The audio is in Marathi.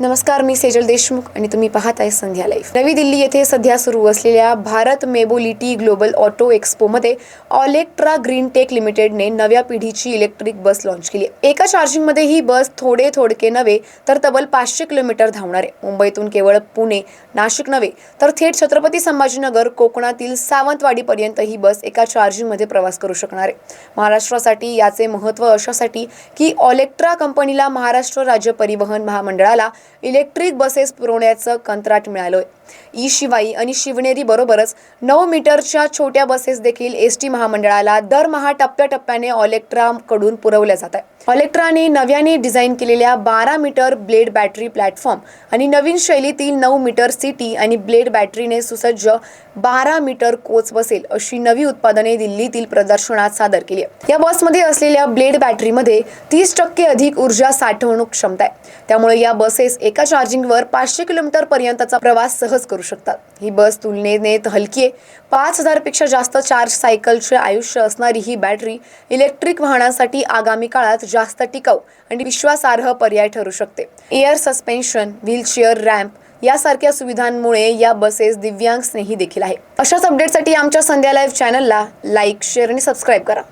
नमस्कार मी सेजल देशमुख आणि तुम्ही पाहत आहे संध्या लाईफ नवी दिल्ली येथे सध्या सुरू असलेल्या भारत मेबोलिटी ग्लोबल ऑटो एक्स्पोमध्ये ऑलेक्ट्रा ग्रीन टेक लिमिटेडने नव्या पिढीची इलेक्ट्रिक बस लॉन्च केली आहे. एका चार्जिंगमध्ये ही बस थोडे थोडके नव्हे तर तब्बल पाचशे किलोमीटर धावणार आहे. मुंबईतून केवळ पुणे नाशिक नव्हे तर थेट छत्रपती संभाजीनगर कोकणातील सावंतवाडीपर्यंत ही बस एका चार्जिंगमध्ये प्रवास करू शकणार आहे. महाराष्ट्रासाठी याचे महत्त्व अशासाठी की ऑलेक्ट्रा कंपनीला महाराष्ट्र राज्य परिवहन महामंडळाला इलेक्ट्रिक बसेस पुरवण्याचं कंत्राट मिळालं ई शिवाई आणि शिवनेरी बरोबरच नऊ मीटरच्या छोट्या बसेस देखील एस टी महामंडळाला दरमहा टप्प्याटप्प्याने ऑलेक्ट्राकडून पुरवल्या जात आहे ऑलेक्ट्राने नव्याने डिझाईन केलेल्या बारा मीटर ब्लेड बॅटरी प्लॅटफॉर्म आणि नवीन शैलीतील नऊ मीटर सिटी आणि ब्लेड बॅटरीने सुसज्ज बारा मीटर कोच बसेल अशी नवी उत्पादने दिल्लीतील प्रदर्शनात सादर केली या बसमध्ये असलेल्या ब्लेड बॅटरीमध्ये तीस टक्के अधिक ऊर्जा साठवणूक क्षमता आहे. त्यामुळे या बसेस एका चार्जिंगवर पाचशे किलोमीटर पर्यंतचा प्रवास सहज करू शकतात. ही बस तुलनेने हलकी आहे. पाच हजारपेक्षा जास्त चार्ज सायकलचे आयुष्य असणारी ही बॅटरी इलेक्ट्रिक वाहनांसाठी आगामी काळात जास्त टिकाऊ आणि विश्वासार्ह पर्याय ठरू शकते. एअर सस्पेन्शन व्हीलचेअर रॅम्प यासारख्या सुविधांमुळे या बसेस दिव्यांग स्नेही देखील आहे. अशाच अपडेटसाठी आमच्या संध्या लाईव्ह चॅनलला लाईक शेअर आणि सबस्क्राईब करा.